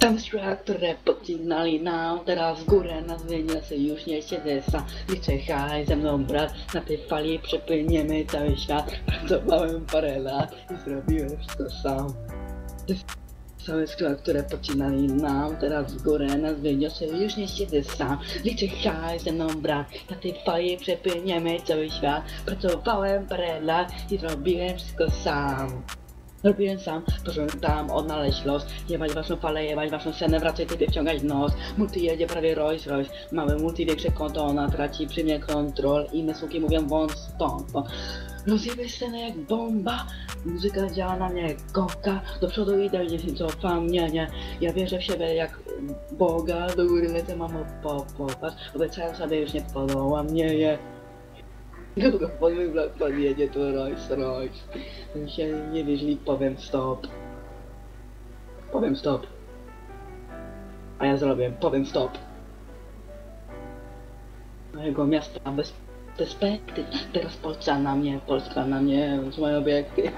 Tam szła, które podcinali nam, teraz w górę nas wyniosę, już nie siedzę sam. Liczę haj, ze mną brat, na tej fali przepłyniemy cały świat. Pracowałem parę lat i zrobiłem wszystko sam. Całe skła, które podcinali nam, teraz w górę nas wyniosę, już nie siedzę sam. Liczę haj, ze mną brat, na tej fali przepłyniemy cały świat. Pracowałem parę lat i zrobiłem wszystko sam. Robiłem sam, tam odnaleźć los Jebać waszą falę, jebać waszą scenę, wracaj typie wciągać nos Multi jedzie prawie Rolls Royce Małe multi, większe konto, ona traci przy mnie kontrol Inne słuki mówią wąt stąd bo Rozjebę scenę jak bomba Muzyka działa na mnie jak koka Do przodu idę, nie cofam, nie, nie Ja wierzę w siebie jak Boga Do góry lecę, mamo, po, popatrz Obiecałem sobie, już nie podołam, nie, nie Długo podjedzie tu Rolls Royce się nie wierzli, powiem stop. Powiem stop. A ja zrobię, powiem stop. Mojego miasta bez perspektyw. Teraz Polska na mnie, Polska na mnie, z moje obiekty.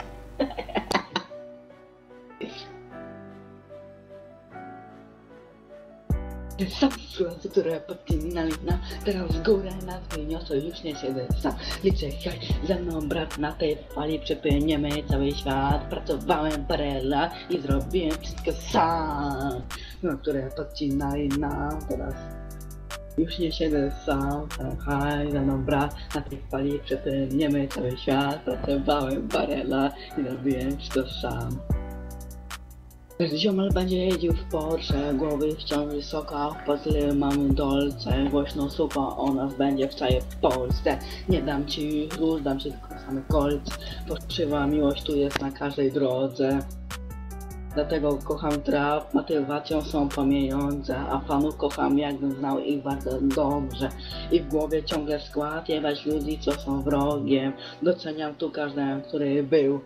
Słowa, które podcinali nam, teraz górę nas wyniosą, już nie siedzę sam. Liczę haj, ze mną brat na tej fali przepłyniemy cały świat. Pracowałem parę lat i zrobiłem wszystko sam. No, które podcinali nam, teraz już nie siedzę sam. Haj, ze mną na tej fali przepłyniemy cały świat. Pracowałem parę lat i zrobiłem wszystko sam. Każdy ziomal będzie jeździł w Porsche, głowy wciąż wysoka, po tyle mamy dolce, głośno supa o nas będzie w całej Polsce. Nie dam ci róż, dam ci tylko same kolce, podszywa miłość tu jest na każdej drodze. Dlatego kocham trap, motywacją są pieniądze, a fanów kocham jakbym znał ich bardzo dobrze. I w głowie ciągle skład, jebać ludzi co są wrogiem, doceniam tu każdego, który był.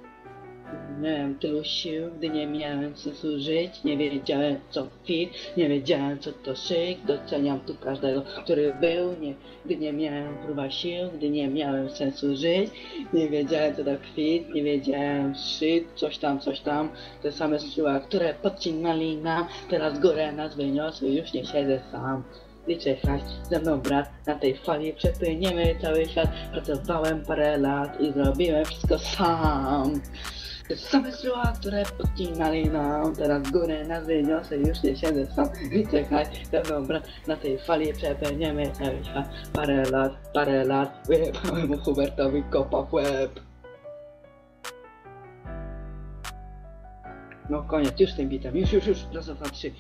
Nie miałem tylu sił, gdy nie miałem sensu żyć, nie wiedziałem co fit, nie wiedziałem co to szyk, doceniam tu każdego, który był, nie, gdy nie miałem próba sił, gdy nie miałem sensu żyć, nie wiedziałem co to kwit, nie wiedziałem shit, coś tam, coś tam, te same siła, które podcinali nam, teraz górę nas wyniosły, już nie siedzę sam. Liczę hajs, ze mną brat, na tej fali przepłyniemy cały świat, pracowałem parę lat i zrobiłem wszystko sam. Same słowa, które podcinali nam, teraz w górę nas wyniosę, już nie siedzę sam. Liczę hajs, ze na tej fali przepłyniemy cały świat, parę lat, parę lat, wyjebałem Hubertowi kopa w łeb. No koniec, już tym bitem, już, już, już, raz, dwa, trzy.